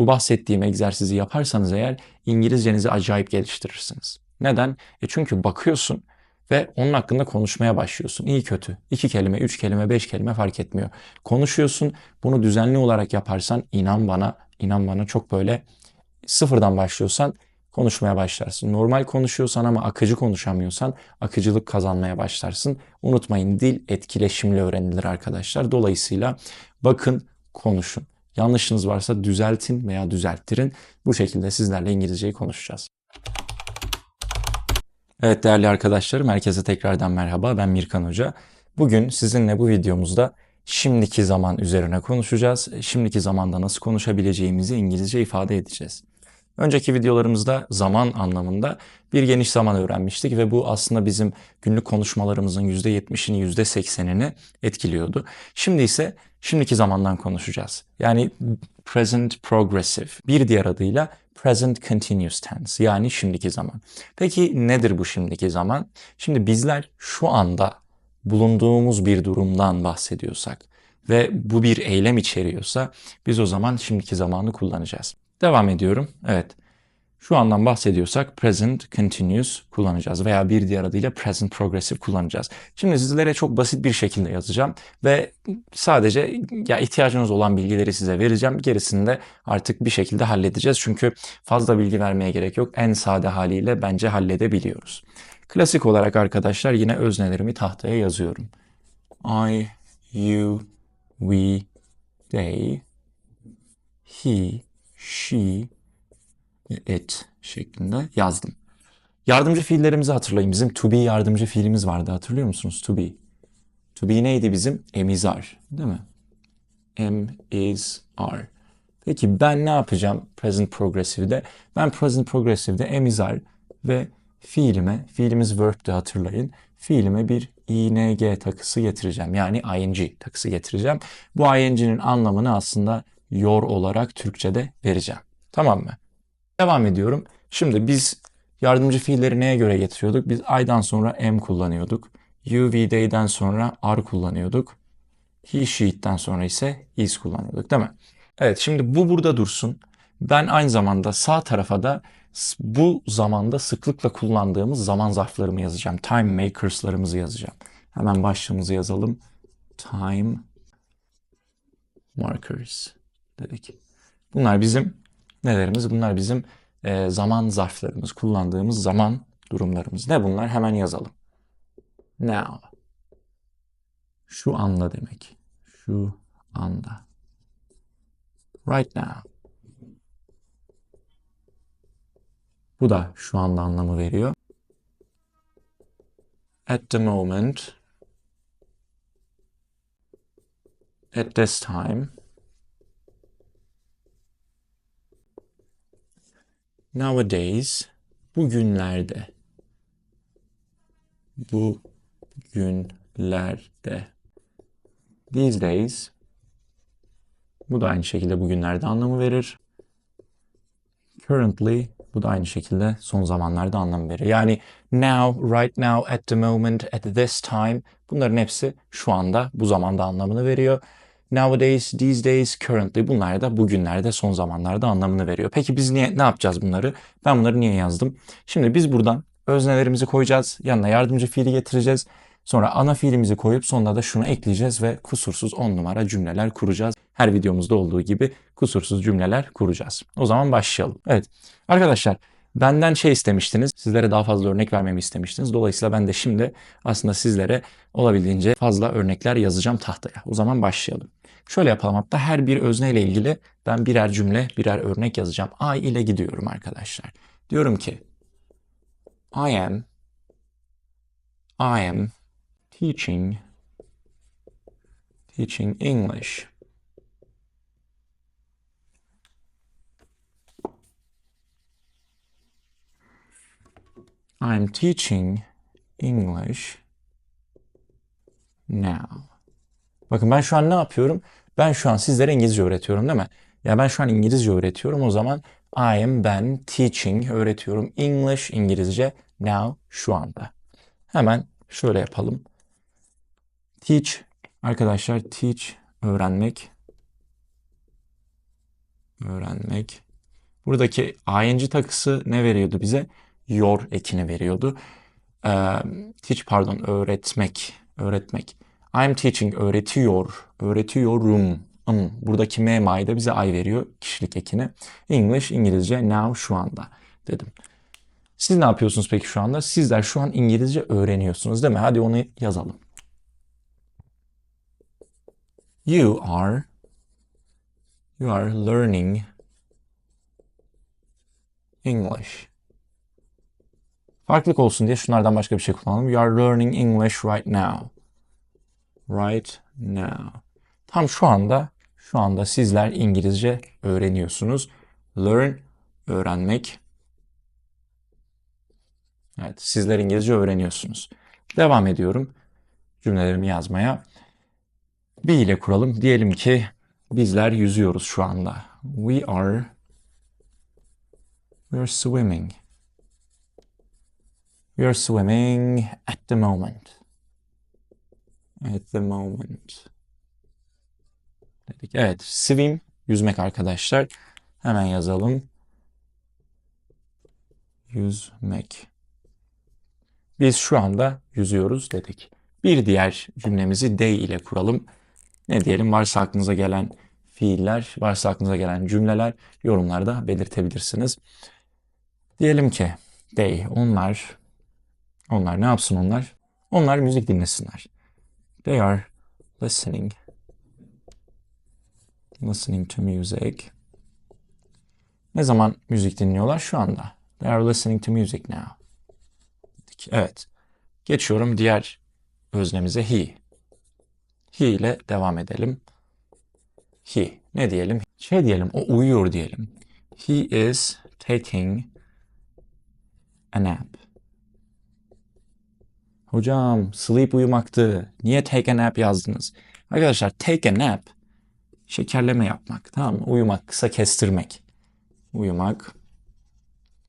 bu bahsettiğim egzersizi yaparsanız eğer İngilizcenizi acayip geliştirirsiniz. Neden? E çünkü bakıyorsun ve onun hakkında konuşmaya başlıyorsun. İyi kötü. iki kelime, üç kelime, beş kelime fark etmiyor. Konuşuyorsun. Bunu düzenli olarak yaparsan inan bana, inan bana çok böyle sıfırdan başlıyorsan konuşmaya başlarsın. Normal konuşuyorsan ama akıcı konuşamıyorsan akıcılık kazanmaya başlarsın. Unutmayın dil etkileşimli öğrenilir arkadaşlar. Dolayısıyla bakın konuşun. Yanlışınız varsa düzeltin veya düzelttirin. Bu şekilde sizlerle İngilizceyi konuşacağız. Evet değerli arkadaşlarım herkese tekrardan merhaba ben Mirkan Hoca. Bugün sizinle bu videomuzda şimdiki zaman üzerine konuşacağız. Şimdiki zamanda nasıl konuşabileceğimizi İngilizce ifade edeceğiz. Önceki videolarımızda zaman anlamında bir geniş zaman öğrenmiştik ve bu aslında bizim günlük konuşmalarımızın %70'ini %80'ini etkiliyordu. Şimdi ise şimdiki zamandan konuşacağız. Yani present progressive bir diğer adıyla present continuous tense yani şimdiki zaman. Peki nedir bu şimdiki zaman? Şimdi bizler şu anda bulunduğumuz bir durumdan bahsediyorsak ve bu bir eylem içeriyorsa biz o zaman şimdiki zamanı kullanacağız. Devam ediyorum. Evet. Şu andan bahsediyorsak present continuous kullanacağız veya bir diğer adıyla present progressive kullanacağız. Şimdi sizlere çok basit bir şekilde yazacağım ve sadece ya ihtiyacınız olan bilgileri size vereceğim. Gerisini de artık bir şekilde halledeceğiz. Çünkü fazla bilgi vermeye gerek yok. En sade haliyle bence halledebiliyoruz. Klasik olarak arkadaşlar yine öznelerimi tahtaya yazıyorum. I, you, we, they, he, she, it şeklinde yazdım. Yardımcı fiillerimizi hatırlayın. Bizim to be yardımcı fiilimiz vardı. Hatırlıyor musunuz? To be. To be neydi bizim? Emizar. Değil mi? Am, is, are. Peki ben ne yapacağım present progressive'de? Ben present progressive'de emizar ve fiilime, fiilimiz verb'de hatırlayın. Fiilime bir ing takısı getireceğim. Yani ing takısı getireceğim. Bu ing'nin anlamını aslında yor olarak Türkçe'de vereceğim. Tamam mı? Devam ediyorum. Şimdi biz yardımcı fiilleri neye göre getiriyorduk? Biz I'dan sonra am kullanıyorduk. You, we, they'den sonra are kullanıyorduk. He, she'den sonra ise is kullanıyorduk değil mi? Evet şimdi bu burada dursun. Ben aynı zamanda sağ tarafa da bu zamanda sıklıkla kullandığımız zaman zarflarımı yazacağım. Time makers'larımızı yazacağım. Hemen başlığımızı yazalım. Time markers dedik. Bunlar bizim nelerimiz? Bunlar bizim e, zaman zarflarımız, kullandığımız zaman durumlarımız. Ne bunlar? Hemen yazalım. Now. Şu anda demek. Şu anda. Right now. Bu da şu anda anlamı veriyor. At the moment. At this time. Nowadays. Bugünlerde. Bugünlerde. These days. Bu da aynı şekilde bugünlerde anlamı verir. Currently bu da aynı şekilde son zamanlarda anlam verir. Yani now, right now, at the moment, at this time bunların hepsi şu anda, bu zamanda anlamını veriyor. Nowadays, these days, currently bunlar da bugünlerde, son zamanlarda anlamını veriyor. Peki biz niye ne yapacağız bunları? Ben bunları niye yazdım? Şimdi biz buradan öznelerimizi koyacağız. Yanına yardımcı fiili getireceğiz. Sonra ana fiilimizi koyup sonuna da şunu ekleyeceğiz ve kusursuz 10 numara cümleler kuracağız. Her videomuzda olduğu gibi kusursuz cümleler kuracağız. O zaman başlayalım. Evet arkadaşlar benden şey istemiştiniz. Sizlere daha fazla örnek vermemi istemiştiniz. Dolayısıyla ben de şimdi aslında sizlere olabildiğince fazla örnekler yazacağım tahtaya. O zaman başlayalım. Şöyle yapalım hatta her bir özne ile ilgili ben birer cümle, birer örnek yazacağım. I ile gidiyorum arkadaşlar. Diyorum ki I am I am teaching teaching English. I'm teaching English now. Bakın ben şu an ne yapıyorum? Ben şu an sizlere İngilizce öğretiyorum değil mi? Ya ben şu an İngilizce öğretiyorum. O zaman I am ben teaching öğretiyorum. English İngilizce now şu anda. Hemen şöyle yapalım. Teach arkadaşlar teach öğrenmek. öğrenmek. Buradaki ing takısı ne veriyordu bize? Your ekini veriyordu. Ee, teach pardon öğretmek. Öğretmek. I'm teaching öğretiyor. Öğretiyorum. Um, buradaki ma'yı da bize I veriyor kişilik ekini. English İngilizce now şu anda dedim. Siz ne yapıyorsunuz peki şu anda? Sizler şu an İngilizce öğreniyorsunuz değil mi? Hadi onu yazalım. You are you are learning English. Farklılık olsun diye şunlardan başka bir şey kullanalım. You are learning English right now. Right now. Tam şu anda şu anda sizler İngilizce öğreniyorsunuz. Learn öğrenmek. Evet, sizler İngilizce öğreniyorsunuz. Devam ediyorum cümlelerimi yazmaya. Bir ile kuralım. Diyelim ki bizler yüzüyoruz şu anda. We are we are swimming. We are swimming at the moment. At the moment. Dedik. Evet, swim yüzmek arkadaşlar. Hemen yazalım. Yüzmek. Biz şu anda yüzüyoruz dedik. Bir diğer cümlemizi day ile kuralım. Ne diyelim varsa aklınıza gelen fiiller, varsa aklınıza gelen cümleler yorumlarda belirtebilirsiniz. Diyelim ki they, onlar, onlar ne yapsın onlar? Onlar müzik dinlesinler. They are listening. Listening to music. Ne zaman müzik dinliyorlar? Şu anda. They are listening to music now. Evet. Geçiyorum diğer öznemize he. He ile devam edelim. He. Ne diyelim? Şey diyelim, o uyuyor diyelim. He is taking a nap. Hocam sleep uyumaktı. Niye take a nap yazdınız? Arkadaşlar take a nap şekerleme yapmak. Tamam mı? Uyumak, kısa kestirmek. Uyumak,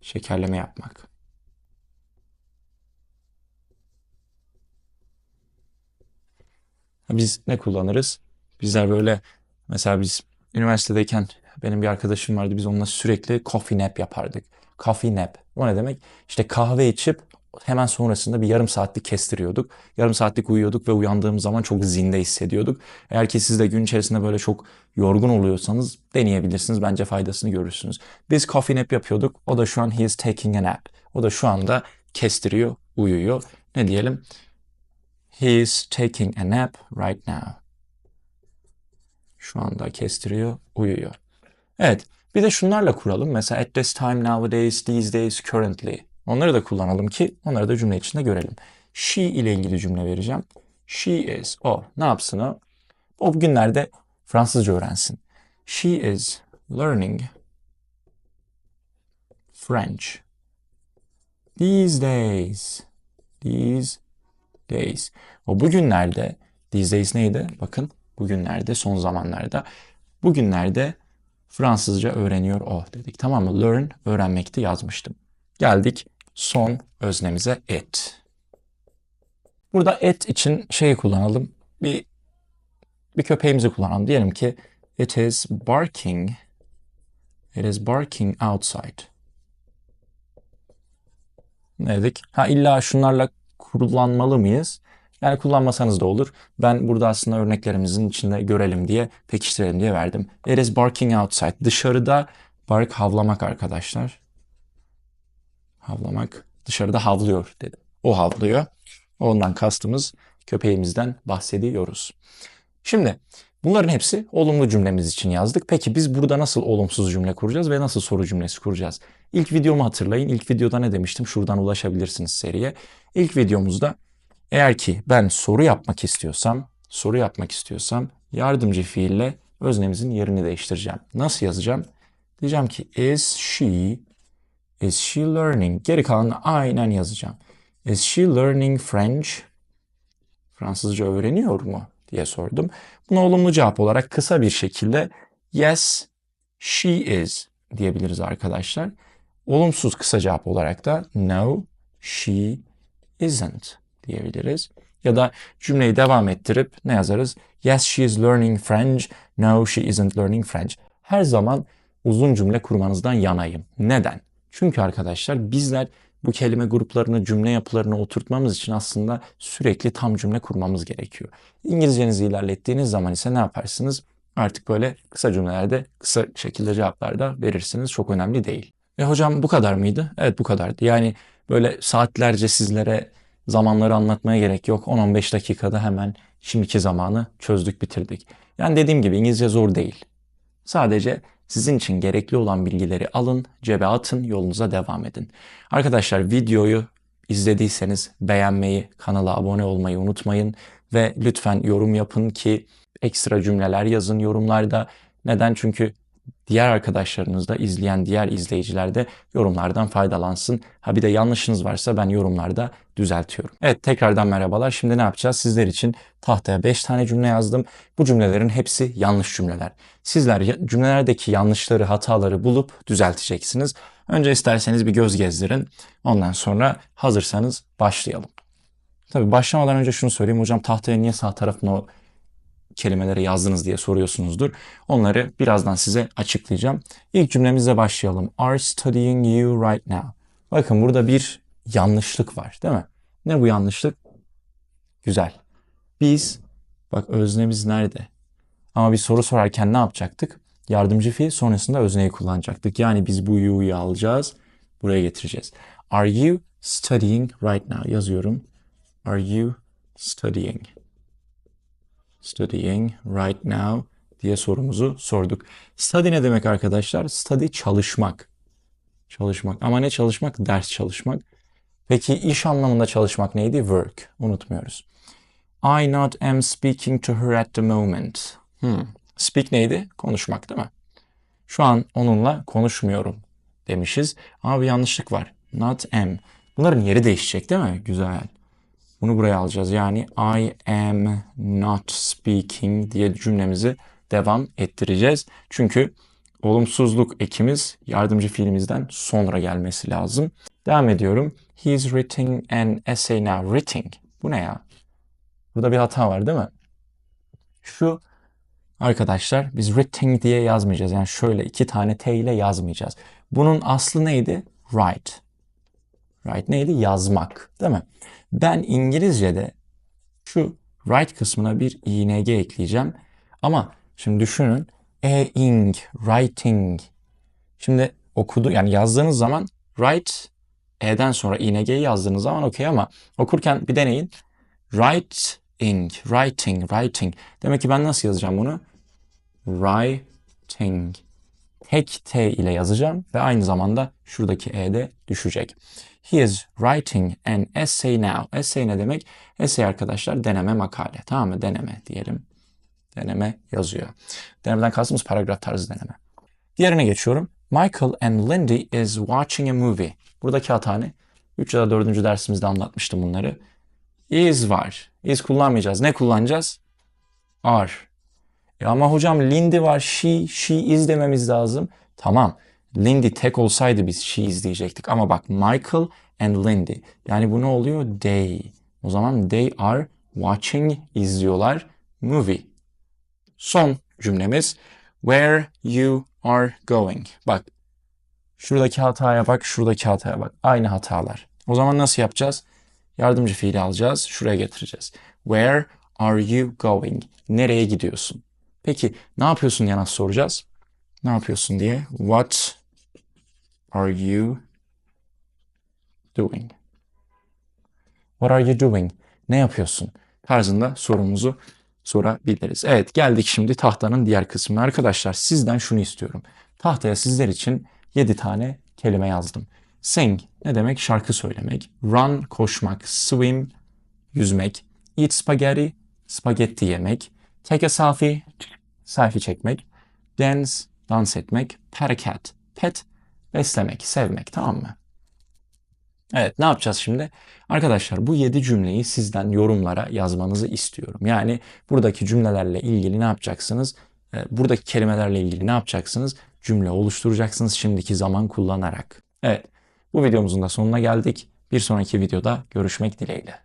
şekerleme yapmak. Biz ne kullanırız? Bizler böyle mesela biz üniversitedeyken benim bir arkadaşım vardı. Biz onunla sürekli coffee nap yapardık. Coffee nap. O ne demek? İşte kahve içip hemen sonrasında bir yarım saatlik kestiriyorduk. Yarım saatlik uyuyorduk ve uyandığımız zaman çok zinde hissediyorduk. Eğer ki siz de gün içerisinde böyle çok yorgun oluyorsanız deneyebilirsiniz. Bence faydasını görürsünüz. Biz coffee nap yapıyorduk. O da şu an he is taking a nap. O da şu anda kestiriyor, uyuyor. Ne diyelim? He is taking a nap right now. Şu anda kestiriyor, uyuyor. Evet, bir de şunlarla kuralım. Mesela at this time, nowadays, these days, currently. Onları da kullanalım ki onları da cümle içinde görelim. She ile ilgili cümle vereceğim. She is, o. Ne yapsın o? O günlerde Fransızca öğrensin. She is learning French. These days. These days. O bugünlerde, these days neydi? Bakın bugünlerde, son zamanlarda. Bugünlerde Fransızca öğreniyor o dedik. Tamam mı? Learn, öğrenmekti yazmıştım. Geldik son öznemize it. Burada it için şeyi kullanalım. Bir bir köpeğimizi kullanalım. Diyelim ki it is barking. It is barking outside. Ne dedik? Ha illa şunlarla kullanmalı mıyız? Yani kullanmasanız da olur. Ben burada aslında örneklerimizin içinde görelim diye, pekiştirelim diye verdim. It is barking outside. Dışarıda bark havlamak arkadaşlar. Havlamak. Dışarıda havlıyor dedim. O havlıyor. Ondan kastımız köpeğimizden bahsediyoruz. Şimdi bunların hepsi olumlu cümlemiz için yazdık. Peki biz burada nasıl olumsuz cümle kuracağız ve nasıl soru cümlesi kuracağız? İlk videomu hatırlayın. İlk videoda ne demiştim? Şuradan ulaşabilirsiniz seriye. İlk videomuzda eğer ki ben soru yapmak istiyorsam, soru yapmak istiyorsam yardımcı fiille öznemizin yerini değiştireceğim. Nasıl yazacağım? Diyeceğim ki is she is she learning? Geri kalanını aynen yazacağım. Is she learning French? Fransızca öğreniyor mu diye sordum. Buna olumlu cevap olarak kısa bir şekilde yes she is diyebiliriz arkadaşlar. Olumsuz kısa cevap olarak da no she isn't diyebiliriz. Ya da cümleyi devam ettirip ne yazarız? Yes, she is learning French. No, she isn't learning French. Her zaman uzun cümle kurmanızdan yanayım. Neden? Çünkü arkadaşlar bizler bu kelime gruplarını, cümle yapılarını oturtmamız için aslında sürekli tam cümle kurmamız gerekiyor. İngilizcenizi ilerlettiğiniz zaman ise ne yaparsınız? Artık böyle kısa cümlelerde, kısa şekilde cevaplar da verirsiniz. Çok önemli değil. E hocam bu kadar mıydı? Evet bu kadardı. Yani böyle saatlerce sizlere zamanları anlatmaya gerek yok. 10-15 dakikada hemen şimdiki zamanı çözdük bitirdik. Yani dediğim gibi İngilizce zor değil. Sadece sizin için gerekli olan bilgileri alın, cebe atın, yolunuza devam edin. Arkadaşlar videoyu izlediyseniz beğenmeyi, kanala abone olmayı unutmayın ve lütfen yorum yapın ki ekstra cümleler yazın yorumlarda. Neden? Çünkü diğer arkadaşlarınız da izleyen diğer izleyiciler de yorumlardan faydalansın. Ha bir de yanlışınız varsa ben yorumlarda düzeltiyorum. Evet tekrardan merhabalar. Şimdi ne yapacağız? Sizler için tahtaya 5 tane cümle yazdım. Bu cümlelerin hepsi yanlış cümleler. Sizler cümlelerdeki yanlışları, hataları bulup düzelteceksiniz. Önce isterseniz bir göz gezdirin. Ondan sonra hazırsanız başlayalım. Tabii başlamadan önce şunu söyleyeyim. Hocam tahtaya niye sağ tarafına o kelimeleri yazdınız diye soruyorsunuzdur. Onları birazdan size açıklayacağım. İlk cümlemizle başlayalım. Are studying you right now. Bakın burada bir yanlışlık var değil mi? Ne bu yanlışlık? Güzel. Biz, bak öznemiz nerede? Ama bir soru sorarken ne yapacaktık? Yardımcı fiil sonrasında özneyi kullanacaktık. Yani biz bu you'yu alacağız, buraya getireceğiz. Are you studying right now? Yazıyorum. Are you studying? Studying right now diye sorumuzu sorduk. Study ne demek arkadaşlar? Study çalışmak. Çalışmak. Ama ne çalışmak? Ders çalışmak. Peki iş anlamında çalışmak neydi? Work. Unutmuyoruz. I not am speaking to her at the moment. Hmm. Speak neydi? Konuşmak değil mi? Şu an onunla konuşmuyorum demişiz. Ama bir yanlışlık var. Not am. Bunların yeri değişecek değil mi? Güzel. Bunu buraya alacağız. Yani I am not speaking diye cümlemizi devam ettireceğiz. Çünkü olumsuzluk ekimiz yardımcı fiilimizden sonra gelmesi lazım. Devam ediyorum. He is writing an essay now. Writing. Bu ne ya? Burada bir hata var değil mi? Şu arkadaşlar biz writing diye yazmayacağız. Yani şöyle iki tane T ile yazmayacağız. Bunun aslı neydi? Write. Write neydi? Yazmak. Değil mi? Ben İngilizce'de şu write kısmına bir ing ekleyeceğim. Ama şimdi düşünün e-ing, writing. Şimdi okudu yani yazdığınız zaman write e'den sonra ing'yi yazdığınız zaman okey ama okurken bir deneyin. Writing, writing, writing. Demek ki ben nasıl yazacağım bunu? Writing. Tek T ile yazacağım ve aynı zamanda şuradaki E de düşecek. He is writing an essay now. Essay ne demek? Essay arkadaşlar deneme makale. Tamam mı? Deneme diyelim. Deneme yazıyor. Denemeden kastımız paragraf tarzı deneme. Diğerine geçiyorum. Michael and Lindy is watching a movie. Buradaki hata ne? 3 ya da 4. dersimizde anlatmıştım bunları. Is var. Is kullanmayacağız. Ne kullanacağız? Are. E ama hocam Lindy var. She, she is dememiz lazım. Tamam. Lindy tek olsaydı biz she is diyecektik. Ama bak Michael and Lindy. Yani bu ne oluyor? They. O zaman they are watching, izliyorlar movie. Son cümlemiz where you are going. Bak şuradaki hataya bak, şuradaki hataya bak. Aynı hatalar. O zaman nasıl yapacağız? Yardımcı fiili alacağız, şuraya getireceğiz. Where are you going? Nereye gidiyorsun? Peki ne yapıyorsun diye nasıl soracağız? Ne yapıyorsun diye. What are you doing? What are you doing? Ne yapıyorsun? Tarzında sorumuzu sorabiliriz. Evet geldik şimdi tahtanın diğer kısmına. Arkadaşlar sizden şunu istiyorum. Tahtaya sizler için 7 tane kelime yazdım. Sing ne demek? Şarkı söylemek. Run koşmak. Swim yüzmek. Eat spaghetti spagetti yemek. Take a selfie selfie çekmek. Dance dans etmek. Pet a pet beslemek, sevmek tamam mı? Evet ne yapacağız şimdi? Arkadaşlar bu 7 cümleyi sizden yorumlara yazmanızı istiyorum. Yani buradaki cümlelerle ilgili ne yapacaksınız? Ee, buradaki kelimelerle ilgili ne yapacaksınız? Cümle oluşturacaksınız şimdiki zaman kullanarak. Evet bu videomuzun da sonuna geldik. Bir sonraki videoda görüşmek dileğiyle.